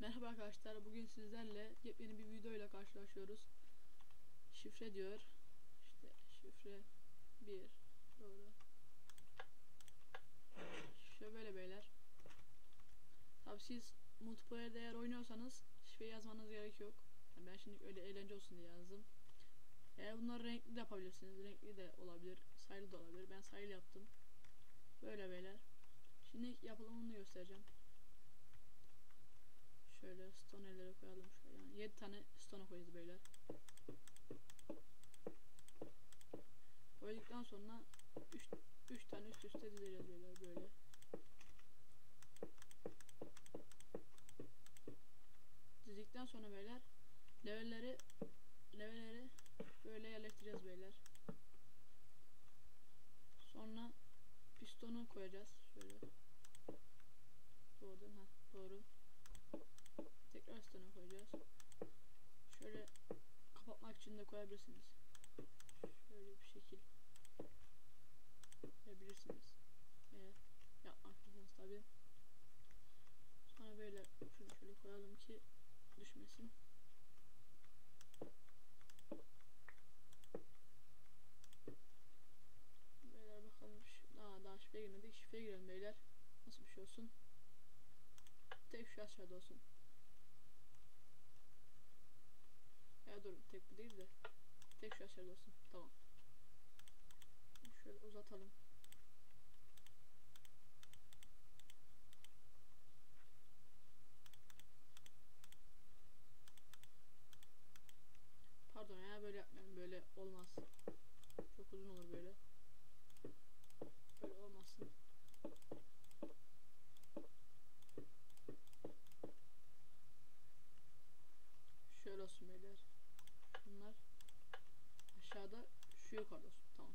Merhaba arkadaşlar. Bugün sizlerle yepyeni bir video ile karşılaşıyoruz. Şifre diyor. İşte şifre 1 doğru. Şöyle beyler. Tabi siz multiplayer eğer oynuyorsanız şifre yazmanız gerek yok. Yani ben şimdi öyle eğlence olsun diye yazdım. Eğer bunları renkli de yapabilirsiniz. Renkli de olabilir. Sayılı da olabilir. Ben sayılı yaptım. Böyle beyler. Şimdi yapılımını göstereceğim. Şöyle stoneleri koyalım şöyle. Yani 7 tane stone koyacağız beyler. Koyduktan sonra 3 3 tane üst üste dizeceğiz beyler böyle. Dizdikten sonra beyler levelleri levelleri böyle yerleştireceğiz beyler. Sonra pistonu koyacağız şöyle. Doğru? Ha, doğru. Tekrar üstüne koyacağız. Şöyle kapatmak için de koyabilirsiniz. Şöyle bir şekil yapabilirsiniz. Eğer yapmak istiyorsanız tabi. Sonra böyle şunu şöyle koyalım ki düşmesin. Beyler bakalım. Daha, daha şifreye girmedik. Şifreye girelim beyler. Nasıl bir şey olsun? Tek şu aşağıda olsun. Ya dur tek bu değil de tek şu aşağıda olsun. Tamam. Şöyle uzatalım. Pardon ya böyle yapmayalım. Böyle olmaz. Çok uzun olur böyle. Böyle olmasın. Şöyle olsun beyler. Bunlar aşağıda şu yukarıda. Tamam.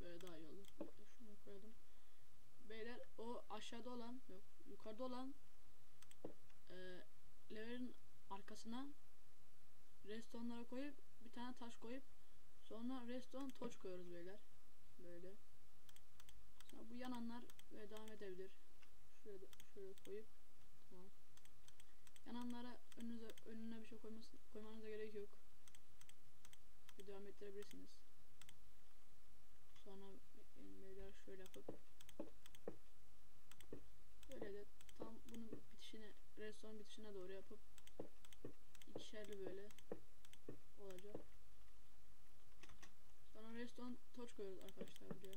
Böyle daha iyi olur. Şunu koyalım. Beyler o aşağıda olan yok yukarıda olan e, levelin arkasına restonlara koyup bir tane taş koyup sonra reston toç koyuyoruz beyler. Böyle. Sonra bu yananlar ve devam edebilir. Şöyle şöyle koyup tamam. Yananlara önünüze önüne bir şey koyması, koymanıza gerek yok. Bir devam ettirebilirsiniz. Sonra beyler şöyle yapıp böyle de tam bunun bitişine restoran bitişine doğru yapıp ikişerli böyle olacak. Sonra restoran toç koyuyoruz arkadaşlar buraya.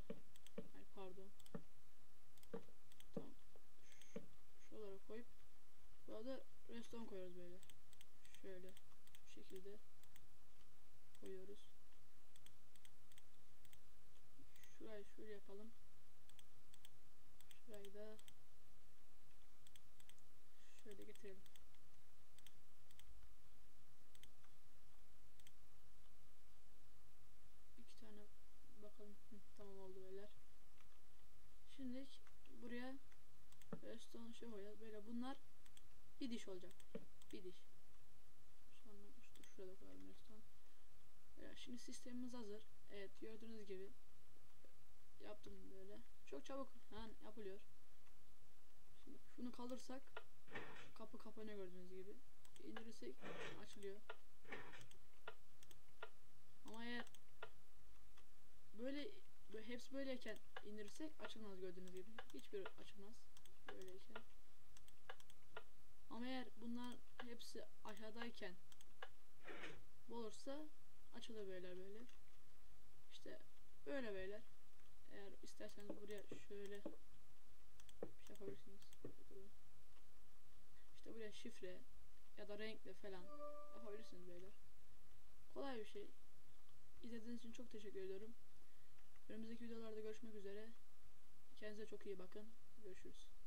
Ay pardon. Tamam. Ş- Şuralara koyup burada restoran koyuyoruz böyle. Şöyle şu şekilde koyuyoruz. Şurayı şöyle yapalım. Şurayı da şöyle getirelim. İki tane bakalım. Hı, tamam oldu beyler. Şimdi buraya restoran şey koyacağız. Böyle bunlar bir diş olacak. Bir diş. Sonra işte şurada koyalım. Böyle şimdi sistemimiz hazır. Evet gördüğünüz gibi yaptım böyle. Çok çabuk hemen yapılıyor. Şimdi şunu kaldırsak kapı kapanıyor gördüğünüz gibi. İndirirsek açılıyor. Ama eğer böyle, böyle hepsi böyleyken indirirsek açılmaz gördüğünüz gibi. Hiçbir açılmaz böyleyken. Ama eğer bunlar hepsi aşağıdayken bu olursa açılır böyle böyle. İşte böyle beyler. Eğer isterseniz buraya şöyle bir şey yapabilirsiniz. İşte buraya şifre ya da renkle falan yapabilirsiniz beyler. Kolay bir şey. İzlediğiniz için çok teşekkür ediyorum. Önümüzdeki videolarda görüşmek üzere. Kendinize çok iyi bakın. Görüşürüz.